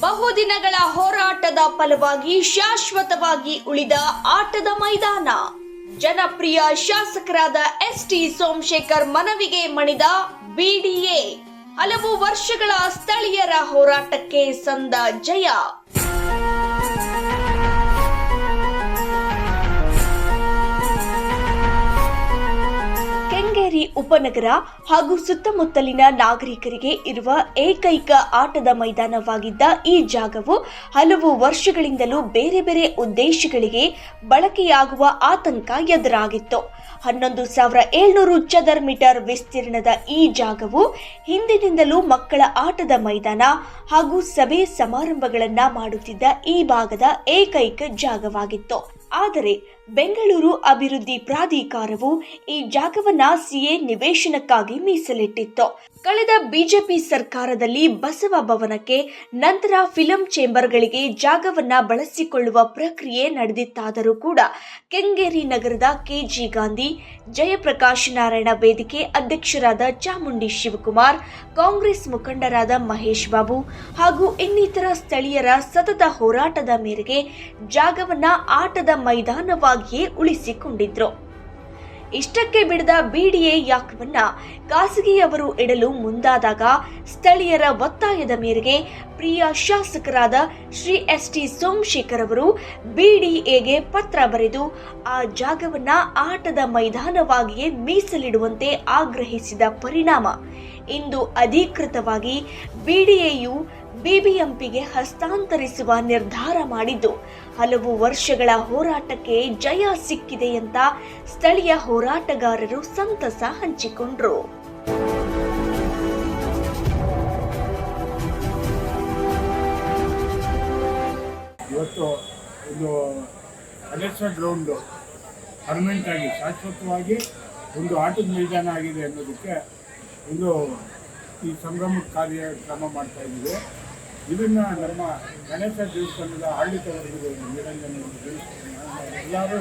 ಬಹುದಿನಗಳ ಹೋರಾಟದ ಫಲವಾಗಿ ಶಾಶ್ವತವಾಗಿ ಉಳಿದ ಆಟದ ಮೈದಾನ. ಜನಪ್ರಿಯ ಶಾಸಕರಾದ ಎಸ್ ಟಿ ಸೋಮಶೇಖರ್ ಮನವಿಗೆ ಮಣಿದ ಬಿಡಿಎ. ಹಲವು ವರ್ಷಗಳ ಸ್ಥಳೀಯರ ಹೋರಾಟಕ್ಕೆ ಸಂದ ಜಯ. ಉಪನಗರ ಹಾಗೂ ಸುತ್ತಮುತ್ತಲಿನ ನಾಗರಿಕರಿಗೆ ಇರುವ ಏಕೈಕ ಆಟದ ಮೈದಾನವಾಗಿದ್ದ ಈ ಜಾಗವು ಹಲವು ವರ್ಷಗಳಿಂದಲೂ ಬೇರೆ ಬೇರೆ ಉದ್ದೇಶಗಳಿಗೆ ಬಳಕೆಯಾಗುವ ಆತಂಕ ಎದುರಾಗಿತ್ತು. ಹನ್ನೊಂದು ಸಾವಿರ ಏಳ್ನೂರು ಚದರ್ ಮೀಟರ್ ವಿಸ್ತೀರ್ಣದ ಈ ಜಾಗವು ಹಿಂದಿನಿಂದಲೂ ಮಕ್ಕಳ ಆಟದ ಮೈದಾನ ಹಾಗೂ ಸಭೆ ಸಮಾರಂಭಗಳನ್ನ ಮಾಡುತ್ತಿದ್ದ ಈ ಭಾಗದ ಏಕೈಕ ಜಾಗವಾಗಿತ್ತು. ಆದರೆ ಬೆಂಗಳೂರು ಅಭಿವೃದ್ಧಿ ಪ್ರಾಧಿಕಾರವು ಈ ಜಾಗವನ್ನ ಸಿಎ ನಿವೇಶನಕ್ಕಾಗಿ ಮೀಸಲಿಟ್ಟಿತ್ತು. ಕಳೆದ ಬಿಜೆಪಿ ಸರ್ಕಾರದಲ್ಲಿ ಬಸವ ಭವನಕ್ಕೆ ನಂತರ ಫಿಲಂ ಚೇಂಬರ್ಗಳಿಗೆ ಜಾಗವನ್ನ ಬಳಸಿಕೊಳ್ಳುವ ಪ್ರಕ್ರಿಯೆ ನಡೆದಿತ್ತಾದರೂ ಕೂಡ ಕೆಂಗೇರಿ ನಗರದ ಕೆಜಿ ಗಾಂಧಿ, ಜಯಪ್ರಕಾಶ್ ನಾರಾಯಣ ವೇದಿಕೆ ಅಧ್ಯಕ್ಷರಾದ ಚಾಮುಂಡಿ ಶಿವಕುಮಾರ್, ಕಾಂಗ್ರೆಸ್ ಮುಖಂಡರಾದ ಮಹೇಶ್ ಬಾಬು ಹಾಗೂ ಇನ್ನಿತರ ಸ್ಥಳೀಯರ ಸತತ ಹೋರಾಟದ ಮೇರೆಗೆ ಜಾಗವನ್ನ ಆಟದ ಮೈದಾನವಾಗಿಯೇ ಉಳಿಸಿಕೊಂಡಿದ್ರು. ಇಷ್ಟಕ್ಕೆ ಬಿಡದ ಬಿಡಿಎ ಯಾಕವನ್ನ ಖಾಸಗಿಯವರು ಇಡಲು ಮುಂದಾದಾಗ ಸ್ಥಳೀಯರ ಒತ್ತಾಯದ ಮೇರೆಗೆ ಪ್ರಿಯ ಶಾಸಕರಾದ ಶ್ರೀ ಎಸ್ ಟಿ ಸೋಮಶೇಖರ್ ಅವರು ಬಿಡಿಎಗೆ ಪತ್ರ ಬರೆದು ಆ ಜಾಗವನ್ನ ಆಟದ ಮೈದಾನವಾಗಿಯೇ ಮೀಸಲಿಡುವಂತೆ ಆಗ್ರಹಿಸಿದ ಪರಿಣಾಮ. ಇಂದು ಅಧಿಕೃತವಾಗಿ ಬಿಡಿಎಯು ಬಿಬಿಎಂಪಿಗೆ ಹಸ್ತಾಂತರಿಸುವ ನಿರ್ಧಾರ ಮಾಡಿದ್ದು. ಹಲವು ವರ್ಷಗಳ ಹೋರಾಟಕ್ಕೆ ಜಯ ಸಿಕ್ಕಿದೆ ಅಂತ ಸ್ಥಳೀಯ ಹೋರಾಟಗಾರರು ಸಂತಸ ಹಂಚಿಕೊಂಡ್ರು. ಇವತ್ತು ಪರ್ಮನೆಂಟ್ ಆಗಿ, ಶಾಶ್ವತವಾಗಿ ಒಂದು ಆಟದ ಮೈದಾನ ಆಗಿದೆ ಅನ್ನೋದಕ್ಕೆ ಒಂದು ಈ ಸಂಭ್ರಮ ಕಾರ್ಯಕ್ರಮ ಮಾಡ್ತಾ ಇದ್ದೀವಿ. ಇದನ್ನು ನಮ್ಮ ಗಣೇಶ ದೇವಸ್ಥಾನದ ಆಡಳಿತ ವರ್ಗದ ನಿರಂಜನ ಎಲ್ಲರೂ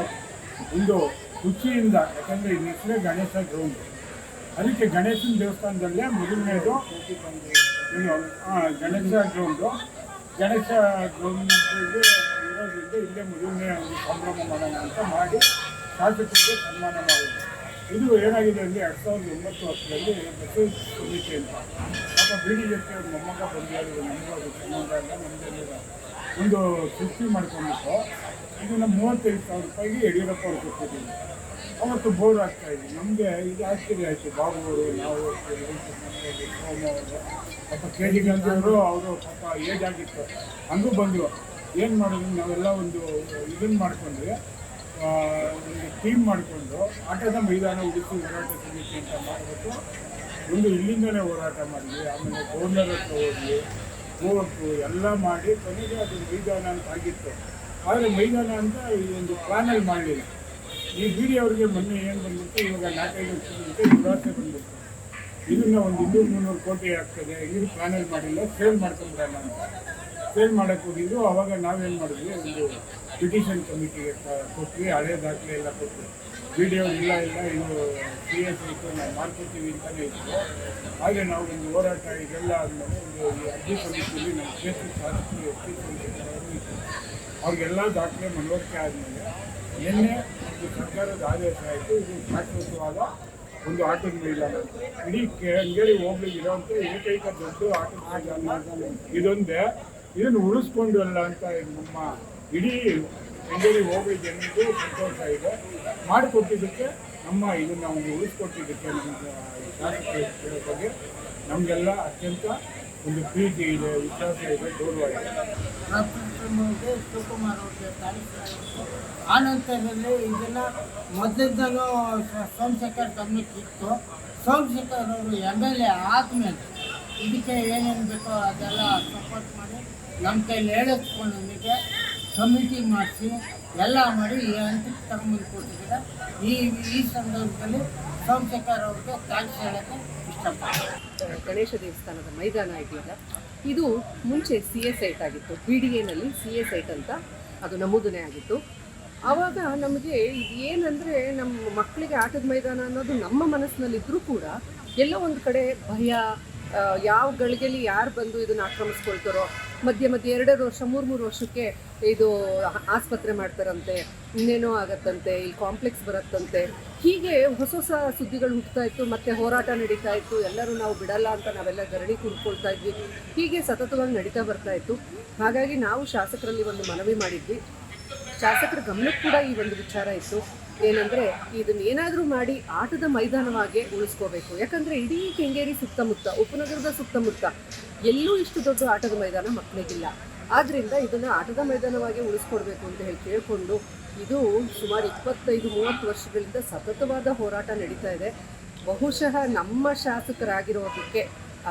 ಒಂದು ಖುಷಿಯಿಂದ ಯಾಕಂದರೆ ಈ ಹೆಸರೇ ಗಣೇಶ ಗ್ರೌಂಡ್ ಅದಕ್ಕೆ ಗಣೇಶನ ದೇವಸ್ಥಾನದಲ್ಲೇ ಮೊದಲನೇದು ಗಣೇಶ ಗ್ರೌಂಡು ಗಣೇಶ ಗ್ರೌಂಡ್ ಇರೋದ್ರಿಂದ ಇಲ್ಲೇ ಮೊದಲನೇ ಒಂದು ಸಂಭ್ರಮ ಮಾಡೋಣ ಅಂತ ಮಾಡಿ ಶಾಸಕರಿಗೆ ಸನ್ಮಾನ ಮಾಡೋದು ಇದು ಏನಾಗಿದೆ ಅಂದರೆ ಎರಡು ಸಾವಿರದ ಒಂಬತ್ತು ವರ್ಷದಲ್ಲಿ ಬಸವ ಸಮಿತಿ ಅಂತ. ಜೊತೆ ಅವ್ರ ಮೊಮ್ಮಗ ಬಂದಿರೋದು ನಮಗೂ ಅದು ಸಂಬಂಧ ಇಲ್ಲ ಒಂದು ಸೃಷ್ಟಿ ಮಾಡ್ಕೊಂಡ್ಬಿಟ್ಟು ಇದನ್ನ ಮೂವತ್ತೈದು ಸಾವಿರ ರೂಪಾಯಿಗೆ ಯಡಿಯೂರಪ್ಪ ಅವ್ರು ಕೊಟ್ಟಿದ್ದೀವಿ ಅವತ್ತು ಬೋರ್ ಆಗ್ತಾ ಇದ್ವಿ. ನಮಗೆ ಇದು ಆಶ್ಚರ್ಯ ಆಯಿತು. ಬಾಬು ಅವರು, ನಾವು ಸೋಮ ಅವರು ಪಾಪ ಕೆ ಜಿ ಗಾಂಧಿ ಅವರು ಪಾಪ ಏಜ್ ಆಗಿತ್ತು. ಹಂಗೂ ಬಂದರು. ಏನು ಮಾಡಿದ್ವಿ ನಾವೆಲ್ಲ ಒಂದು ಇದನ್ನು ಮಾಡ್ಕೊಂಡ್ವಿ. ಒಂದು ಟೀಮ್ ಮಾಡಿಕೊಂಡು ಆಟದ ಮೈದಾನ ಉಡುಪಿ ಹೋರಾಟ ಸಮಿತಿ ಅಂತ ಮಾಡಿಬಿಟ್ಟು ಒಂದು ಇಲ್ಲಿಂದಲೇ ಹೋರಾಟ ಮಾಡಿದ್ವಿ ಆಮೇಲೆ ಗೌರ್ನರ್ ಹತ್ರ ಹೋದ್ವಿ ಕೋರ್ಟು ಎಲ್ಲ ಮಾಡಿ, ಕೊನೆಗೆ ಅದು ಮೈದಾನ ಅಂತ ಆಗಿತ್ತು. ಆದರೆ ಮೈದಾನ ಅಂತ ಈ ಒಂದು ಪ್ಲಾನಲ್ಲಿ ಮಾಡಲಿಲ್ಲ. ಈ ಬಿ ಡಿ ಅವರಿಗೆ ಮೊನ್ನೆ ಏನು ಬಂದ್ಬಿಟ್ಟು ಇವಾಗ ನಾಲ್ಕೈದು ವರ್ಷದಂತೆ ದುರಾಸೆ ಬಂದ್ಬಿಟ್ಟು ಇದನ್ನ ಒಂದು ಇನ್ನೂರು ಮುನ್ನೂರು ಕೋಟಿ ಆಗ್ತದೆ, ಇದು ಪ್ಲಾನಲ್ಲಿ ಮಾಡಿಲ್ಲ ಸೇಲ್ ಮಾಡ್ಕೊಂಡ್ಬಿಡೋಣ ಅಂತ. ಸೇಲ್ ಮಾಡಕ್ಕೆ ಹೋಗಿದ್ದು ಅವಾಗ ನಾವೇನು ಮಾಡಿದ್ವಿ, ಒಂದು ಪಿಟಿಷನ್ ಕಮಿಟಿಗೆ ಕೊಟ್ವಿ, ಹಳೆ ದಾಖಲೆ ಎಲ್ಲ ಕೊಟ್ಟು ಅವ್ರು ಇಲ್ಲ ಇಲ್ಲ, ಇದು ಸಿ ಎಸ್ ಇತ್ತು, ನಾವು ಮಾಡ್ಕೊತೀವಿ ಅಂತಲೇ ಇತ್ತು ಹಾಗೆ ನಾವು ಒಂದು ಹೋರಾಟ ಇದೆಲ್ಲ ಆದಮೇಲೆ ಒಂದು ಈ ಅರ್ಜಿ ಸಲ್ಲಿಸ್ತೀವಿ ನಮ್ಮ ಕ್ಷೇತ್ರ ಶಾಸಕರು ಎಸ್ ಸಮಿತಿಯವರು ಇತ್ತು ಅವ್ರಿಗೆಲ್ಲ ದಾಖಲೆ ಮನವರಿಕೆ ಆದಮೇಲೆ ನಿನ್ನೆ ಒಂದು ಸರ್ಕಾರದ ಆದೇಶ ಆಯಿತು. ಇದು ಶಾಶ್ವತವಾದ ಒಂದು ಆಟದ ಮೈದಾನ. ಇಡೀ ಕೆಂಗೇರಿ ಹೋಗ್ಲಿಕ್ಕೆ ಇರೋಂಥ ಏಕೈಕ ದೊಡ್ಡ ಆಟದ ಮೈದಾನ. ಇದೊಂದೇ. ಇದನ್ನು ಉಳಿಸ್ಕೊಂಡು ಅಲ್ಲ ಅಂತ ನಮ್ಮ ಇಡೀ ಕೆಂಗೇರಿ ಹೋಗಿ ಜನರಿಗೂ ಸಂತೋಷ ಇದೆ. ಮಾಡಿಕೊಟ್ಟಿದ್ದಕ್ಕೆ ನಮ್ಮ ಇದನ್ನು ಒಂದು ಉಳಿಸ್ಕೊಟ್ಟಿದ್ದಕ್ಕೆ ನಮ್ಮ ಶಾಸಕರ ಬಗ್ಗೆ ನಮಗೆಲ್ಲ ಅತ್ಯಂತ ಒಂದು ಪ್ರೀತಿ ಇದೆ, ವಿಶ್ವಾಸ ಇದೆ, ಗೌರವ ಇದೆ. ಶಿವಕುಮಾರ್ ತಾರೀಕು ಆ ನಂತರದಲ್ಲಿ ಇದನ್ನು ಸೋಮಶೇಖರ್ ಗಮನಕ್ಕೆ ಇತ್ತು. ಸೋಮಶೇಖರ್ ಅವರು ಎಂ ಎಲ್ ಎ ಆದಮೇಲೆ ಇದಕ್ಕೆ ಏನೇನು ಬೇಕೋ ಅದೆಲ್ಲ ಸಪೋರ್ಟ್ ಮಾಡಿ ನಮ್ಮ ಕೈಲಿ ಹೇಳಿಸ್ಕೊಂಡೊಂದಿಗೆ ಕಮಿಟಿ ಮಾಡಿಸಿ ಎಲ್ಲ ಮಾಡಿ ಈ ಹಂತಕ್ಕೆ ತಗೊಂಬಂದು ಕೊಟ್ಟಿದ್ದೀರ. ಈ ಈ ಸಂದರ್ಭದಲ್ಲಿ ಸೋಮಶೇಖರ್ ಅವ್ರಿಗೆ ಥ್ಯಾಂಕ್ಸ್ ಹೇಳೋಕ್ಕೆ ಇಷ್ಟಪಡ್ತೀನಿ. ಗಣೇಶ ದೇವಸ್ಥಾನದ ಮೈದಾನ ಇದೆಯಲ್ಲ ಇದು ಮುಂಚೆ ಸಿ ಎ ಸೈಟ್ ಆಗಿತ್ತು. ಬಿ ಡಿ ಎನಲ್ಲಿ ಸಿ ಎ ಸೈಟ್ ಅಂತ ಅದು ನಮೂದನೆ ಆಗಿತ್ತು. ಆವಾಗ ನಮಗೆ ಏನಂದರೆ ನಮ್ಮ ಮಕ್ಕಳಿಗೆ ಆಟದ ಮೈದಾನ ಅನ್ನೋದು ನಮ್ಮ ಮನಸ್ಸಿನಲ್ಲಿದ್ದರೂ ಕೂಡ ಎಲ್ಲೋ ಒಂದು ಕಡೆ ಭಯ ಯಾವ ಗಳಿಗೆಯಲ್ಲಿ ಯಾರು ಬಂದು ಇದನ್ನು ಆಕ್ರಮಿಸ್ಕೊಳ್ತಾರೋ, ಮಧ್ಯೆ ಮಧ್ಯೆ ಎರಡೆರಡು ವರ್ಷ ಮೂರು ಮೂರು ವರ್ಷಕ್ಕೆ ಇದು ಆಸ್ಪತ್ರೆ ಮಾಡ್ತಾರಂತೆ, ಇನ್ನೇನೋ ಆಗತ್ತಂತೆ, ಇಲ್ಲಿ ಕಾಂಪ್ಲೆಕ್ಸ್ ಬರುತ್ತಂತೆ. ಹೀಗೆ ಹೊಸ ಹೊಸ ಸುದ್ದಿಗಳು ಹುಟ್ಟುತ್ತಾ ಇತ್ತು, ಮತ್ತೆ ಹೋರಾಟ ನಡೀತಾ ಇತ್ತು. ಎಲ್ಲರೂ ನಾವು ಬಿಡಲ್ಲ ಅಂತ ನಾವೆಲ್ಲ ಗರಡಿ ಕೂತ್ಕೊಳ್ತಾ ಇದ್ವಿ. ಹೀಗೆ ಸತತವಾಗಿ ನಡೀತಾ ಬರ್ತಾ ಇತ್ತು. ಹಾಗಾಗಿ ನಾವು ಶಾಸಕರಲ್ಲಿ ಒಂದು ಮನವಿ ಮಾಡಿದ್ವಿ. ಶಾಸಕರ ಗಮನಕ್ಕೆ ಕೂಡ ಈ ಒಂದು ವಿಚಾರ ಇತ್ತು. ಏನಂದರೆ, ಇದನ್ನ ಏನಾದರೂ ಮಾಡಿ ಆಟದ ಮೈದಾನವಾಗಿ ಉಳಿಸ್ಕೋಬೇಕು. ಯಾಕಂದ್ರೆ ಇಡೀ ಕೆಂಗೇರಿ ಸುತ್ತಮುತ್ತ, ಉಪನಗರದ ಸುತ್ತಮುತ್ತ ಎಲ್ಲೂ ಇಷ್ಟು ದೊಡ್ಡ ಆಟದ ಮೈದಾನ ಮಕ್ಕಳಿಗಿಲ್ಲ. ಆದ್ರಿಂದ ಇದನ್ನು ಆಟದ ಮೈದಾನವಾಗಿ ಉಳಿಸ್ಕೊಡ್ಬೇಕು ಅಂತ ಹೇಳಿ ಕೇಳಿಕೊಂಡು ಇದು ಸುಮಾರು ಇಪ್ಪತ್ತೈದು, ಮೂವತ್ತು ವರ್ಷಗಳಿಂದ ಸತತವಾದ ಹೋರಾಟ ನಡೀತಾ ಇದೆ. ಬಹುಶಃ ನಮ್ಮ ಶಾಸಕರಾಗಿರೋದಕ್ಕೆ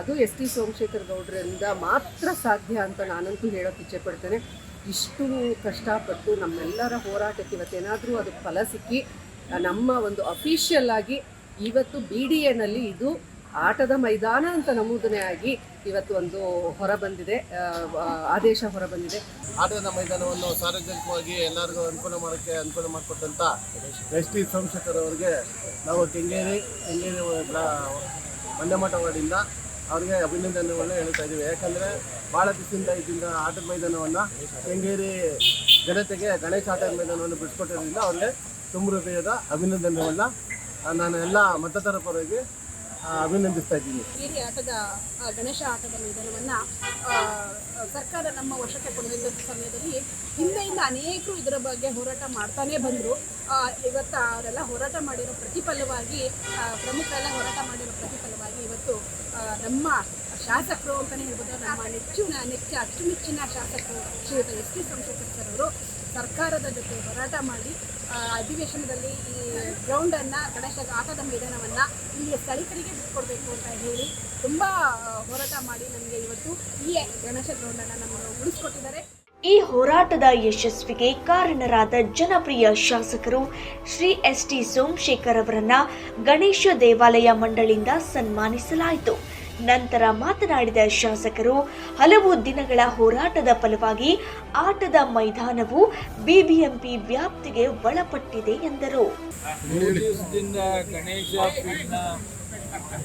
ಅದು ಎಸ್ ಟಿ ಸೋಮಶೇಖರ್ ಗೌಡರಿಂದ ಮಾತ್ರ ಸಾಧ್ಯ ಅಂತ ನಾನಂತೂ ಹೇಳೋಕ್ಕೆ ಇಚ್ಛೆ ಪಡ್ತೇನೆ. ಇಷ್ಟು ಕಷ್ಟಪಟ್ಟು ನಮ್ಮೆಲ್ಲರ ಹೋರಾಟಕ್ಕೆ ಇವತ್ತೇನಾದರೂ ಅದು ಫಲ ಸಿಕ್ಕಿ, ನಮ್ಮ ಒಂದು ಅಫಿಷಿಯಲ್ ಆಗಿ ಇವತ್ತು ಬಿ ಡಿ ಎನಲ್ಲಿ ಇದು ಆಟದ ಮೈದಾನ ಅಂತ ನಮೂದನೆ ಆಗಿ ಇವತ್ತು ಒಂದು ಹೊರ ಬಂದಿದೆ ಆ, ಆ, ಆದೇಶ ಹೊರ ಬಂದಿದೆ. ಆಟದ ಮೈದಾನವನ್ನು ಸಾರ್ವಜನಿಕವಾಗಿ ಎಲ್ಲರಿಗೂ ಅನುಕೂಲ ಮಾಡೋಕ್ಕೆ ಅನುಕೂಲ ಮಾಡಿಕೊಟ್ಟಂಥ ಎಸ್ ಟಿ ಸೋಮಶೇಖರ್ ಅವರಿಗೆ ನಾವು ಕೆಂಗೇರಿ ಕೆಂಗೇರಿ ಮಂಡ್ಯಮಠ ಅವರಿಗೆ ಅಭಿನಂದನೆಗಳನ್ನು ಹೇಳ್ತಾ ಇದ್ದೀವಿ. ಯಾಕಂದರೆ ಭಾಳ ದಿವಸದಿಂದ ಇದರಿಂದ ಆಟದ ಮೈದಾನವನ್ನು ಕೆಂಗೇರಿ ಜನತೆಗೆ ಗಣೇಶ ಆಟದ ಮೈದಾನವನ್ನು ಬಿಡಿಸ್ಕೊಟ್ಟಿರೋದ್ರಿಂದ ಅವ್ರಿಗೆ ತುಂಬ ಹೃದಯದ ಅಭಿನಂದನೆಗಳನ್ನ ನಾನು ಎಲ್ಲ ಮತದಾರರ ಪರವಾಗಿ ಅಭಿನಂದಿಸ್ತಾ ಇದ್ದೀನಿ. ಹಿರಿಯ ಆಟದ ಗಣೇಶ ಆಟದ ಮೈದಾನವನ್ನು ಸರ್ಕಾರ ನಮ್ಮ ವಶಕ್ಕೆ ಪಡೆದಿದ್ದ ಸಮಯದಲ್ಲಿ ಹಿಂದೆಯಿಂದ ಅನೇಕರು ಇದರ ಬಗ್ಗೆ ಹೋರಾಟ ಮಾಡ್ತಾನೇ ಬಂದರು. ಇವತ್ತು ಅವರೆಲ್ಲ ಹೋರಾಟ ಮಾಡಿರೋ ಪ್ರತಿಫಲವಾಗಿ ಪ್ರಮುಖರೆಲ್ಲ ಹೋರಾಟ ಮಾಡಿರೋ ಪ್ರತಿಫಲವಾಗಿ ಇವತ್ತು ನಮ್ಮ ಶಾಸಕರು ಅಂತಲೇ ಹೇಳ್ಬೋದು, ನಮ್ಮ ನೆಚ್ಚಿನ ನೆಚ್ಚ, ಅಚ್ಚುಮೆಚ್ಚಿನ ಶಾಸಕರು ಶ್ರೀಯುತ ಎಸ್ ಟಿ ಸೋಮಶೇಖರ್ ಸರ್ ಅವರು ಸರ್ಕಾರದ ಜೊತೆ ಹೋರಾಟ ಮಾಡಿ ಅಧಿವೇಶನದಲ್ಲಿ ಈ ಗ್ರೌಂಡನ್ನು ಗಣೇಶ ಆಟದ ಮೈದಾನವನ್ನು ಇಲ್ಲಿಯ ಸ್ಥಳೀಕರಿಗೆ ಬಿಟ್ಕೊಡ್ಬೇಕು ಅಂತ ಹೇಳಿ ತುಂಬ ಹೋರಾಟ ಮಾಡಿ ನಮಗೆ ಇವತ್ತು ಈ ಗಣೇಶ ಗ್ರೌಂಡನ್ನು ನಮಗೆ ಉಳಿಸ್ಕೊಟ್ಟಿದ್ದಾರೆ. ಈ ಹೋರಾಟದ ಯಶಸ್ವಿಗೆ ಕಾರಣರಾದ ಜನಪ್ರಿಯ ಶಾಸಕರು ಶ್ರೀ ಎಸ್ ಟಿ ಸೋಮಶೇಖರ್ ಅವರನ್ನ ಗಣೇಶ ದೇವಾಲಯ ಮಂಡಳಿಯಿಂದ ಸನ್ಮಾನಿಸಲಾಯಿತು. ನಂತರ ಮಾತನಾಡಿದ ಶಾಸಕರು, ಹಲವು ದಿನಗಳ ಹೋರಾಟದ ಫಲವಾಗಿ ಆಟದ ಮೈದಾನವು ಬಿಬಿಎಂಪಿ ವ್ಯಾಪ್ತಿಗೆ ಒಳಪಟ್ಟಿದೆ ಎಂದರು.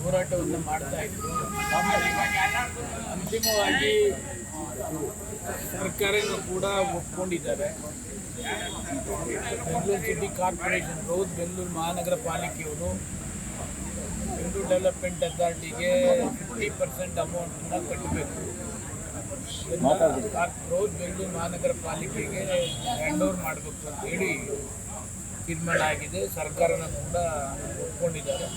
ಹೋರಾಟವನ್ನು ಮಾಡ್ತಾ ಇದ್ರು. ಅಂತಿಮವಾಗಿ ಕೂಡ ಒಪ್ಕೊಂಡಿದ್ದಾರೆ. ಬೆಂಗಳೂರು ಸಿಟಿ ಕಾರ್ಪೊರೇಷನ್ ಬೆಂಗಳೂರು ಮಹಾನಗರ ಪಾಲಿಕೆಯವರು ಬೆಂಗಳೂರು ಡೆವಲಪ್ಮೆಂಟ್ ಅಥಾರಿಟಿಗೆ ಫಿಫ್ಟಿ ಪರ್ಸೆಂಟ್ ಅಮೌಂಟನ್ನು ಕಟ್ಟಬೇಕು. ರೋಡ್ ಬೆಂಗಳೂರು ಮಹಾನಗರ ಪಾಲಿಕೆಗೆ ಹ್ಯಾಂಡ್ ಓವರ್ ಮಾಡಬೇಕು ಅಂತ ಹೇಳಿ ತೀರ್ಮಾನ ಆಗಿದೆ. ಸರ್ಕಾರನ ಕೂಡ ಒಪ್ಕೊಂಡಿದ್ದಾರೆ.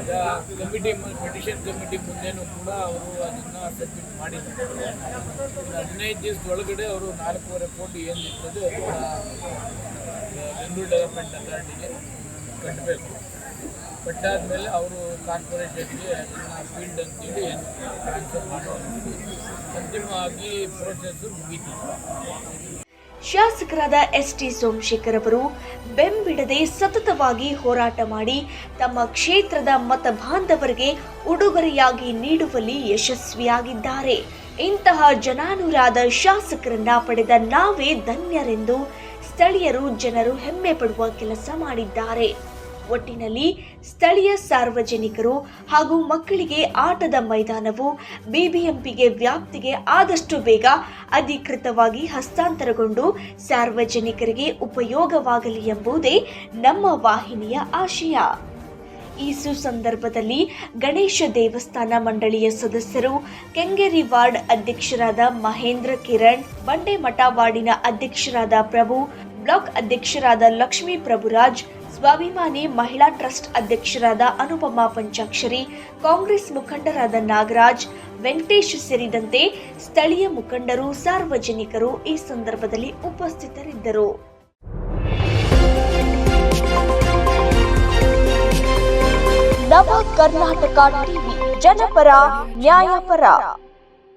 ಈಗ ಕಮಿಟಿ ಪೆಟಿಷನ್ ಕಮಿಟಿ ಮುಂದೆನೂ ಕೂಡ ಅವರು ಅದನ್ನು ಸಬ್ಮಿಟ್ ಮಾಡಿದ್ದಾರೆ. ಹದಿನೈದು ದಿವಸದೊಳಗಡೆ ಅವರು ನಾಲ್ಕೂವರೆ ಕೋಟಿ ಏನಿರ್ತದೆ ಬೆಂಗಳೂರು ಡೆವಲಪ್ಮೆಂಟ್ ಅಥಾರಿಟಿಗೆ ಕಟ್ಟಬೇಕು ಕಟ್ಟಾದ್ಮೇಲೆ ಅವರು ಕಾರ್ಪೊರೇಷನ್ಗೆ ನನ್ನ ಫೀಲ್ಡ್ ಅಂತೇಳಿ ಟ್ರಾನ್ಸ್ಫರ್ ಮಾಡೋದು ಅಂತಿಮವಾಗಿ ಪ್ರೋಸೆಸ್ಸು ಮುಗೀತು. ಶಾಸಕರಾದ ಎಸ್ ಟಿ ಸೋಮಶೇಖರ್ ಅವರು ಬೆಂಬಿಡದೆ ಸತತವಾಗಿ ಹೋರಾಟ ಮಾಡಿ ತಮ್ಮ ಕ್ಷೇತ್ರದ ಮತ ಬಾಂಧವರಿಗೆ ಉಡುಗೊರೆಯಾಗಿ ನೀಡುವಲ್ಲಿ ಯಶಸ್ವಿಯಾಗಿದ್ದಾರೆ. ಇಂತಹ ಜನಾನುರಾದ ಶಾಸಕರನ್ನ ಪಡೆದ ನಾವೇ ಧನ್ಯರೆಂದು ಸ್ಥಳೀಯರು ಜನರು ಹೆಮ್ಮೆ ಪಡುವ ಕೆಲಸ ಮಾಡಿದ್ದಾರೆ. ಒಟ್ಟಿನಲ್ಲಿ ಸ್ಥಳೀಯ ಸಾರ್ವಜನಿಕರು ಹಾಗೂ ಮಕ್ಕಳಿಗೆ ಆಟದ ಮೈದಾನವು ಬಿಬಿಎಂಪಿಗೆ ವ್ಯಾಪ್ತಿಗೆ ಆದಷ್ಟು ಬೇಗ ಅಧಿಕೃತವಾಗಿ ಹಸ್ತಾಂತರಗೊಂಡು ಸಾರ್ವಜನಿಕರಿಗೆ ಉಪಯೋಗವಾಗಲಿ ಎಂಬುದೇ ನಮ್ಮ ವಾಹಿನಿಯ ಆಶಯ. ಈ ಸುಸಂದರ್ಭದಲ್ಲಿ ಗಣೇಶ ದೇವಸ್ಥಾನ ಮಂಡಳಿಯ ಸದಸ್ಯರು, ಕೆಂಗೇರಿ ವಾರ್ಡ್ ಅಧ್ಯಕ್ಷರಾದ ಮಹೇಂದ್ರ ಕಿರಣ್, ಬಂಡೆಮಠ ವಾರ್ಡಿನ ಅಧ್ಯಕ್ಷರಾದ ಪ್ರಭು, ಬ್ಲಾಕ್ ಅಧ್ಯಕ್ಷರಾದ ಲಕ್ಷ್ಮೀ ಪ್ರಭುರಾಜ್ ಸ್ವಾಭಿಮಾನಿ ಮಹಿಳಾ ಟ್ರಸ್ಟ್ ಅಧ್ಯಕ್ಷರಾದ ಅನುಪಮಾ ಪಂಚಾಕ್ಷರಿ, ಕಾಂಗ್ರೆಸ್ ಮುಖಂಡರಾದ ನಾಗರಾಜ್, ವೆಂಕಟೇಶ್ ಸೇರಿದಂತೆ ಸ್ಥಳೀಯ ಮುಖಂಡರು, ಸಾರ್ವಜನಿಕರು ಈ ಸಂದರ್ಭದಲ್ಲಿ ಉಪಸ್ಥಿತರಿದ್ದರು. ನವ ಕರ್ನಾಟಕ ಟಿವಿ, ಜನಪರ, ನ್ಯಾಯಪರ.